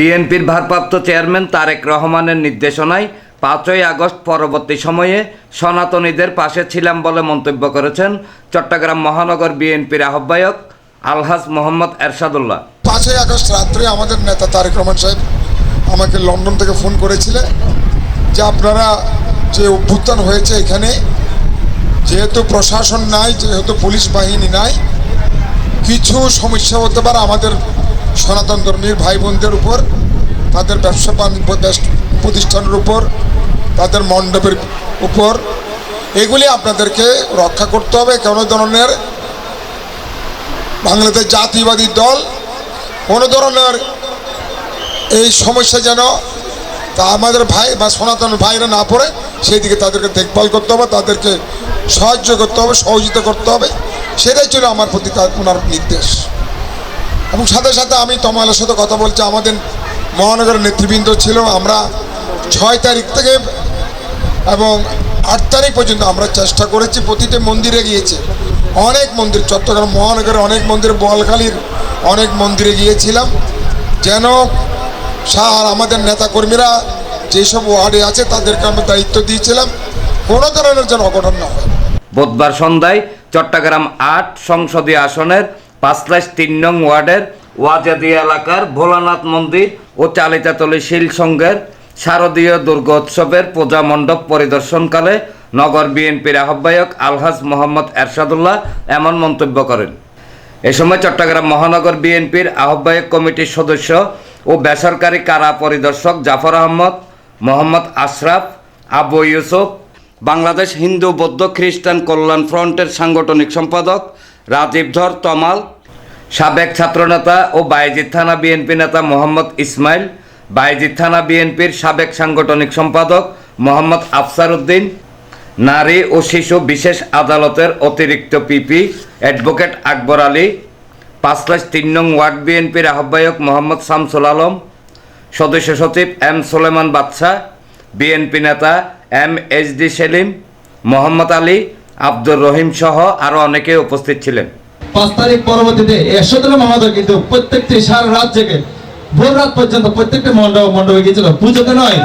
বিএনপির ভারপ্রাপ্ত চেয়ারম্যান তারেক রহমানের নির্দেশনায় পাঁচই আগস্ট পরবর্তী সময়ে সনাতনীদের পাশে ছিলাম বলে মন্তব্য করেছেন চট্টগ্রাম মহানগর বিএনপির আহ্বায়ক আলহাজ মোহাম্মদ এরশাদুল্লাহ। পাঁচই আগস্ট রাত্রে আমাদের নেতা তারেক রহমান সাহেব আমাকে লন্ডন থেকে ফোন করেছিলেন যে আপনারা যে অভ্যুত্থান হয়েছে এখানে, যেহেতু প্রশাসন নাই, যেহেতু পুলিশ বাহিনী নাই, কিছু সমস্যা হতে পারে আমাদের সনাতন ধর্মীর ভাই বোনদের উপর। তাদের ব্যবসা বাণিজ্য প্রতিষ্ঠানের উপর, তাদের মণ্ডপের উপর। এগুলি আপনাদেরকে রক্ষা করতে হবে। কোনো ধরনের বাংলাদেশ জাতীয়বাদী দল, কোনো ধরনের এই সমস্যা যেন তা আমাদের ভাই বা সনাতন ভাইরা না পড়ে সেই দিকে তাদেরকে দেখভাল করতে হবে, তাদেরকে সাহায্য করতে হবে, সহযোগিতা করতে হবে। সেটাই ছিল আমার প্রতি ওনার নির্দেশ। এবং সাথে সাথে আমি তমালের সাথে কথা বলছি, আমাদের মহানগরের নেতৃবৃন্দ ছিল, আমরা ছয় তারিখ থেকে এবং আট তারিখ পর্যন্ত আমরা চেষ্টা করেছি, প্রতিটি মন্দিরে গিয়েছে। অনেক মন্দির, চট্টগ্রাম মহানগরের অনেক মন্দির, বোয়ালখালীর অনেক মন্দিরে গিয়েছিলাম। যেন সার আমাদের নেতাকর্মীরা যেসব ওয়ার্ডে আছে, তাদেরকে আমরা দায়িত্ব দিয়েছিলাম। কোনো ধরনের যেন অঘটন না হয়। বুধবার সন্ধ্যায় চট্টগ্রাম আট সংসদীয় আসনের পাঁচলাইশ তিন নং ওয়ার্ডের ওয়াজাদি এলাকার ভোলানাথ মন্দির ও চালিতাতলি শিল সংঘের শারদীয় দুর্গোৎসবের পূজা মণ্ডপ পরিদর্শনকালে নগর বিএনপির আহ্বায়ক আলহাজ মোহাম্মদ এরশাদুল্লাহ এমন মন্তব্য করেন। এ সময় চট্টগ্রাম মহানগর বিএনপির আহ্বায়ক কমিটির সদস্য ও বেসরকারি কারা পরিদর্শক জাফর আহমদ, মোহাম্মদ আশরাফ, আবু ইউসুফ, বাংলাদেশ হিন্দু বৌদ্ধ খ্রিস্টান কল্যাণ ফ্রন্টের সাংগঠনিক সম্পাদক রাজীব ধর তমাল সাবেক ছাত্রনেতা ও বাইজিৎ থানা বিএনপি নেতা মোহাম্মদ ইসমাইল বাইজিৎ থানা বিএনপির সাবেক সাংগঠনিক সম্পাদক মোহাম্মদ আফসার উদ্দিন নারী ও শিশু বিশেষ আদালতের অতিরিক্ত পিপি অ্যাডভোকেট আকবর আলী, পাঁচলাশ তিন নং ওয়ার্ড বিএনপির আহ্বায়ক মোহাম্মদ শামসুল আলম, সদস্য সচিব এম সোলেমান বাদশাহ, বিএনপি নেতা M H D Selim, Mohammad Ali, Abdur Rahim সহ আরও অনেকে উপস্থিত ছিলেন। পাঁচ তারিখ পরবর্তীতে একশোদিন মহোদয় কিন্তু প্রত্যেকটি সারা রাত জেগে ভোর রাত পর্যন্ত প্রত্যেকটি মণ্ডপ মণ্ডপে গিয়েছিল। পুজোতে নয়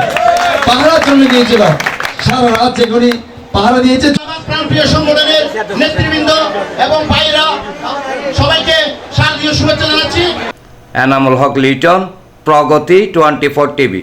পাহারার জন্য গিয়েছিল। সারা রাত জেগে উনি পাহারা দিয়েছে। প্রাণপ্রিয় সংগঠনের নেতৃবৃন্দ এবং ভাইরা সবাইকে শারদীয় শুভেচ্ছা জানাচ্ছি। Enamul Haque Liton Progoti twenty four TV.